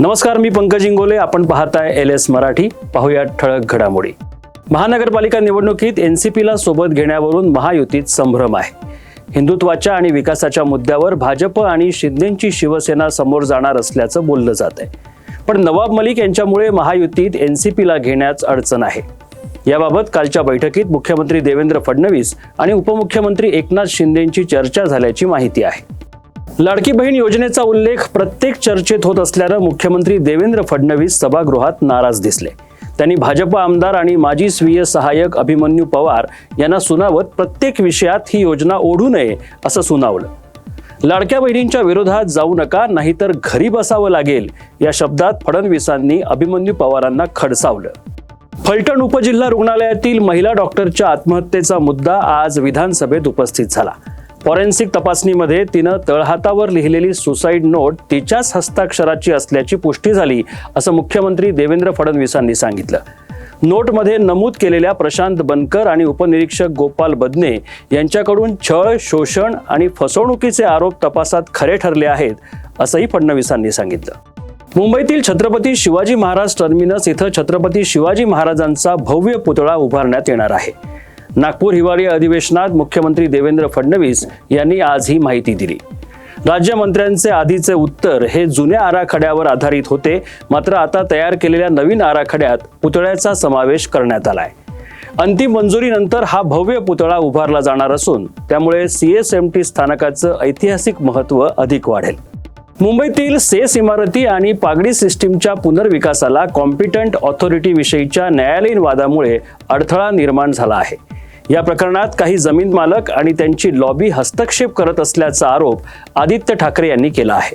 नमस्कार मी पंकज इंगोले. आपण पाहताय एल एस मराठी. पाहूया ठळक घडामोडी. महानगरपालिका निवडणुकीत एन सी पीला सोबत घेण्यावरून महायुतीत संभ्रम आहे. हिंदुत्वाच्या आणि विकासाच्या मुद्द्यावर भाजप आणि शिंदेची शिवसेना समोर जाणार असल्याचं बोललं जात आहे. पण नवाब मलिक यांच्यामुळे महायुतीत एन सी पीला घेण्यास अडचण आहे. याबाबत कालच्या बैठकीत मुख्यमंत्री देवेंद्र फडणवीस आणि उपमुख्यमंत्री एकनाथ शिंदेची चर्चा झाल्याची माहिती आहे. लाडकी बहीण योजनेचा उल्लेख प्रत्येक चर्चेत होत असल्यानं मुख्यमंत्री देवेंद्र फडणवीस सभागृहात नाराज दिसले. त्यांनी भाजप आमदार आणि माजी स्वीय सहाय्यक अभिमन्यू पवार यांना सुनावत प्रत्येक विषयात ही योजना ओढू नये असं सुनावलं. लाडक्या बहिणींच्या विरोधात जाऊ नका नाहीतर घरी बसावं लागेल या शब्दात फडणवीसांनी अभिमन्यू पवारांना खडसावलं. फलटण उपजिल्हा रुग्णालयातील महिला डॉक्टरच्या आत्महत्येचा मुद्दा आज विधानसभेत उपस्थित झाला. फॉरेन्सिक तपासणीमध्ये तिनं तळहातावर लिहिलेली सुसाईड नोट तिच्याच हस्ताक्षराची असल्याची पुष्टी झाली असं मुख्यमंत्री देवेंद्र फडणवीसांनी सांगितलं. नोटमध्ये नमूद केलेल्या प्रशांत बनकर आणि उपनिरीक्षक गोपाल बदने यांच्याकडून छळ शोषण आणि फसवणुकीचे आरोप तपासात खरे ठरले आहेत असंही फडणवीसांनी सांगितलं. मुंबईतील छत्रपती शिवाजी महाराज टर्मिनस इथं छत्रपती शिवाजी महाराजांचा भव्य पुतळा उभारण्यात येणार आहे. नागपूर हिवाळी अधिवेशनात मुख्यमंत्री देवेंद्र फडणवीस यांनी आज ही माहिती दिली. राज्यमंत्र्यांचे आधीचे उत्तर हे जुन्या आराखड्यावर आधारित होते मात्र आता तयार केलेल्या नवीन आराखड्यात पुतळ्याचा समावेश करण्यात आलाय. अंतिम मंजुरीनंतर हा भव्य पुतळा उभारला जाणार असून त्यामुळे सीएसएमटी स्थानकाचं ऐतिहासिक महत्त्व अधिक वाढेल. मुंबईतील सेस इमारती आणि पागडी सिस्टीमच्या पुनर्विकासाला कॉम्पिटंट ऑथॉरिटीविषयीच्या न्यायालयीन वादामुळे अडथळा निर्माण झाला आहे. या प्रकरणात काही जमीन मालक आणि त्यांची लॉबी हस्तक्षेप करत असल्याचा आरोप आदित्य ठाकरे यांनी केला आहे.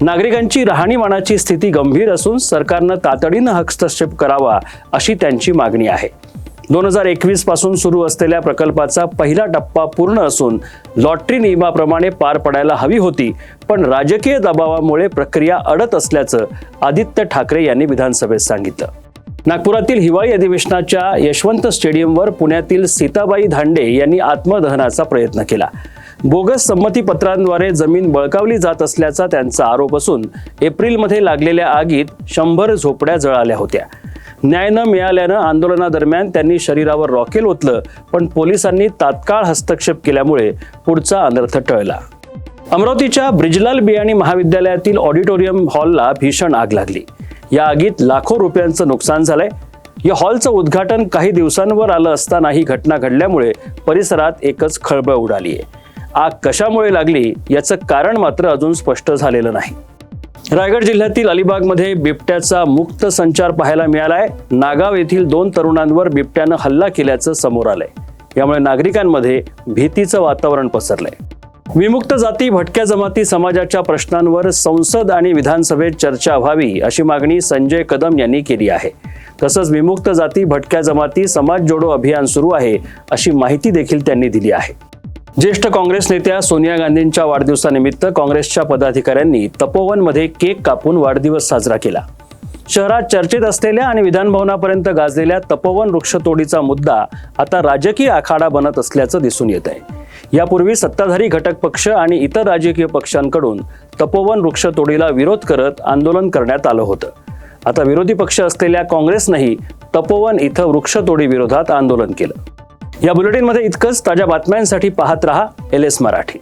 नागरिकांची राहणीमानाची स्थिती गंभीर असून सरकारनं तातडीनं हस्तक्षेप करावा अशी त्यांची मागणी आहे. दोन हजार एकवीसपासून सुरू असलेल्या प्रकल्पाचा पहिला टप्पा पूर्ण असून लॉटरी नियमाप्रमाणे पार पडायला हवी होती पण राजकीय दबावामुळे प्रक्रिया अडत असल्याचं आदित्य ठाकरे यांनी विधानसभेत सांगितलं. नागपुरातील हिवाळी अधिवेशनाच्या यशवंत स्टेडियमवर पुण्यातील सीताबाई धांडे यांनी आत्मदहनाचा प्रयत्न केला. बोगस संमतीपत्रांद्वारे जमीन बळकावली जात असल्याचा त्यांचा आरोप असून एप्रिलमध्ये लागलेल्या आगीत शंभर झोपड्या जळाल्या होत्या. न्याय न मिळाल्यानं आंदोलनादरम्यान त्यांनी शरीरावर रॉकेल ओतलं पण पोलिसांनी तात्काळ हस्तक्षेप केल्यामुळे पुढचा अनर्थ टळला. अमरावतीच्या ब्रिजलाल बियाणी महाविद्यालयातील ऑडिटोरियम हॉलला भीषण आग लागली. या आगीत लाखो रुपयांचं नुकसान झालंय. या हॉलचं उद्घाटन काही दिवसांवर आलं असताना ही घटना घडल्यामुळे परिसरात एकच खळबळ उडाली आहे आग कशामुळे लागली याचं कारण मात्र अजून स्पष्ट झालेलं नाही. रायगड जिल्ह्यातील अलिबागमध्ये बिबट्याचा मुक्त संचार पाहायला मिळालाय. नागाव येथील दोन तरुणांवर बिबट्यानं हल्ला केल्याचं समोर आलंय. यामुळे नागरिकांमध्ये भीतीचं वातावरण पसरलंय. विमुक्त जाती भटक्या जमाती समाजाच्या प्रश्नांवर संसद आणि विधानसभेत चर्चा व्हावी अशी मागणी संजय कदम यांनी केली आहे. तसंच विमुक्त जाती भटक्या जमाती समाज जोडो अभियान सुरू आहे अशी माहिती देखील त्यांनी दिली आहे. ज्येष्ठ काँग्रेस नेत्या सोनिया गांधींच्या वाढदिवसानिमित्त काँग्रेसच्या पदाधिकाऱ्यांनी तपोवनमध्ये केक कापून वाढदिवस साजरा केला. शहरात चर्चेत असलेल्या आणि विधानभवनापर्यंत गाजलेल्या तपोवन वृक्षतोडीचा मुद्दा आता राजकीय आखाडा बनत असल्याचं दिसून येत आहे यापूर्वी सत्ताधारी घटक पक्ष आणि इतर राजकीय पक्षांकडून तपोवन वृक्षतोडीला विरोध करत आंदोलन करण्यात आलं होतं. आता विरोधी पक्ष असलेल्या काँग्रेसनंही तपोवन इथं वृक्षतोडी विरोधात आंदोलन केलं. या बुलेटिनमध्ये इतकंच ताज्या बातम्यांसाठी पाहत रहा एल एस मराठी.